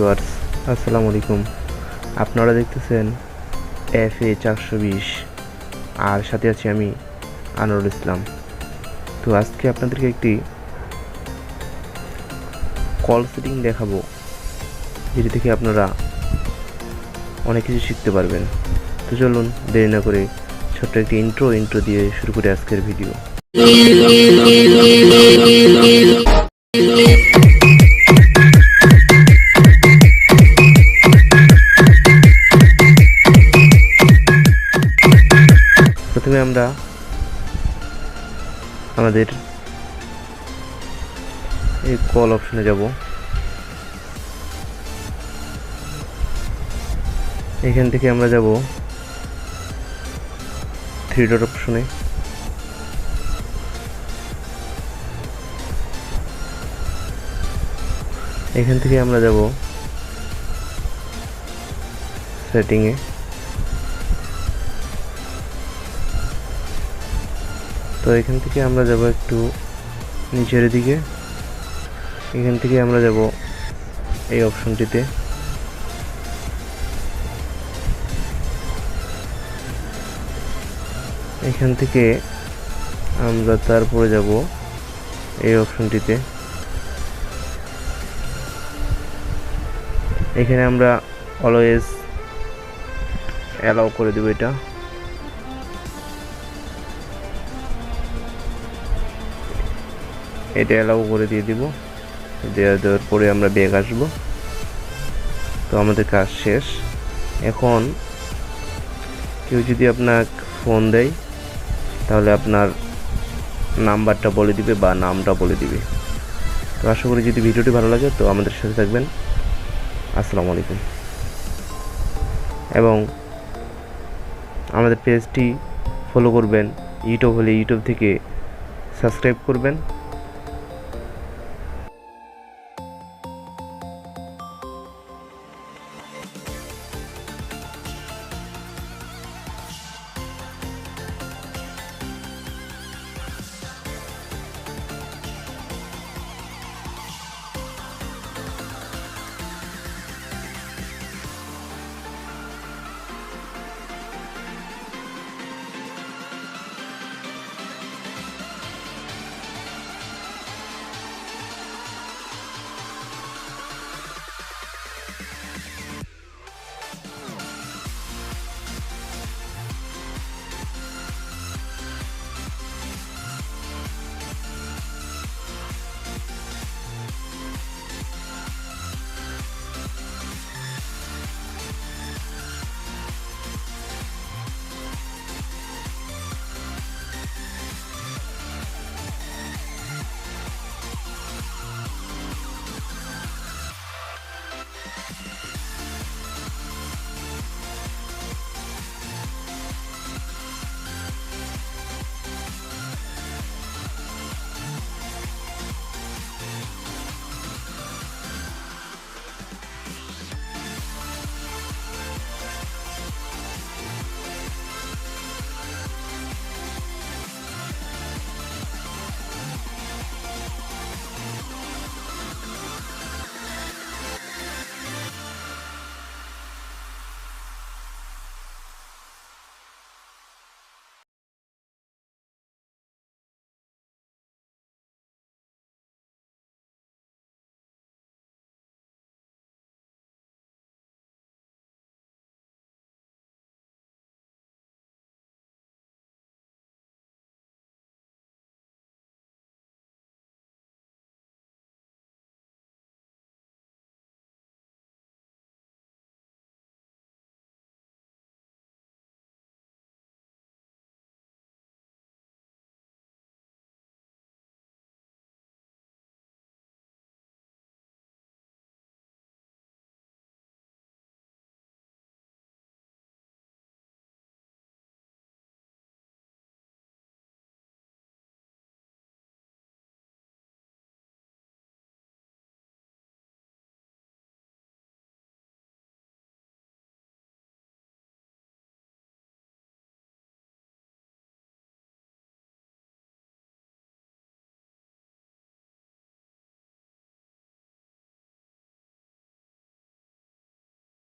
Viewers, আসসালামু আলাইকুম। আপনারা দেখতেছেন এফ এ চারশো বিশ, আর সাথে আছি আমি আনোয়ারুল ইসলাম। তো আজকে আপনাদেরকে একটি কল সেটিং দেখাবো, যেটি থেকে আপনারা অনেক কিছু শিখতে পারবেন। তো চলুন দেরি না করে ছোট্ট একটি ইন্ট্রো ইন্ট্রো দিয়ে শুরু করে আজকের ভিডিও আমরা আমাদের এই কল অপশনে যাব। এখান থেকে আমরা যাব থ্রি অপশনে এখান থেকে আমরা যাব সেটিংয়ে তো এখান থেকে আমরা যাব একটু নিচের দিকে। এখান থেকে আমরা যাব এই অপশনটিতে। এখান থেকে আমরা তারপরে যাব এই অপশনটিতে। এখানে আমরা অলওয়েজ অ্যালাউ করে দেবো এটা। এটা অ্যালাউ করে দিয়ে দিব। দেওয়া দেওয়ার পরে আমরা ব্যাগ আসব। তো আমাদের কাজ শেষ। এখন কেউ যদি আপনার ফোন দেয়, তাহলে আপনার নাম্বারটা বলে দিবে বা নামটা বলে দিবে। তো আশা করি যদি ভিডিওটি ভালো লাগে, তো আমাদের সাথে থাকবেন। আসসালামু আলাইকুম। এবং আমাদের পেজটি ফলো করবেন। ইউটিউব হলে ইউটিউব থেকে সাবস্ক্রাইব করবেন।